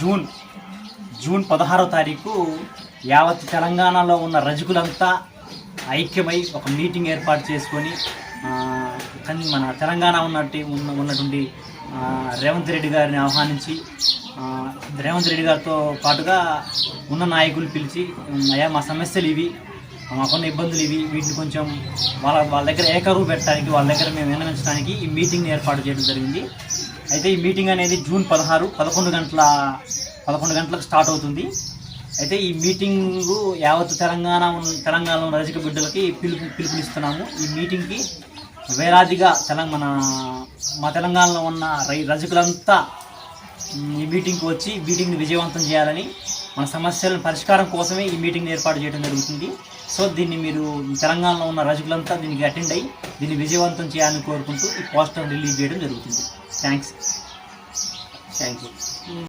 June June పదహారో తారీఖు యావత్ తెలంగాణలో ఉన్న రజకులంతా ఐక్యమై ఒక మీటింగ్ ఏర్పాటు చేసుకొని కానీ మన తెలంగాణ ఉన్నట్టు ఉన్న ఉన్నటువంటి రేవంత్ రెడ్డి గారిని ఆహ్వానించి రేవంత్ రెడ్డి గారితో పాటుగా ఉన్న నాయకులు పిలిచి అయ్యా మా సమస్యలు ఇవి మాకున్న ఇబ్బందులు ఇవి వీటిని కొంచెం వాళ్ళ వాళ్ళ దగ్గర ఏకరువు పెట్టడానికి వాళ్ళ దగ్గర మేము విన్నవించడానికి ఈ మీటింగ్ని ఏర్పాటు చేయడం జరిగింది. అయితే ఈ మీటింగ్ అనేది జూన్ పదహారు పదకొండు గంటల పదకొండు గంటలకు స్టార్ట్ అవుతుంది. అయితే ఈ మీటింగు యావత్ తెలంగాణ తెలంగాణలో రజక బిడ్డలకి పిలుపు పిలుపునిస్తున్నాము. ఈ మీటింగ్కి వేలాదిగా తెలంగాణ మా తెలంగాణలో ఉన్న రై రజకులంతా ఈ మీటింగ్కి వచ్చి మీటింగ్ని విజయవంతం చేయాలని మన సమస్యల పరిష్కారం కోసమే ఈ మీటింగ్ని ఏర్పాటు చేయడం జరుగుతుంది. సో దీన్ని మీరు తెలంగాణలో ఉన్న రజకులంతా దీనికి అటెండ్ అయ్యి దీన్ని విజయవంతం చేయాలని కోరుకుంటూ ఈ పోస్టర్ రిలీజ్ చేయడం జరుగుతుంది. Thanks. Thank you.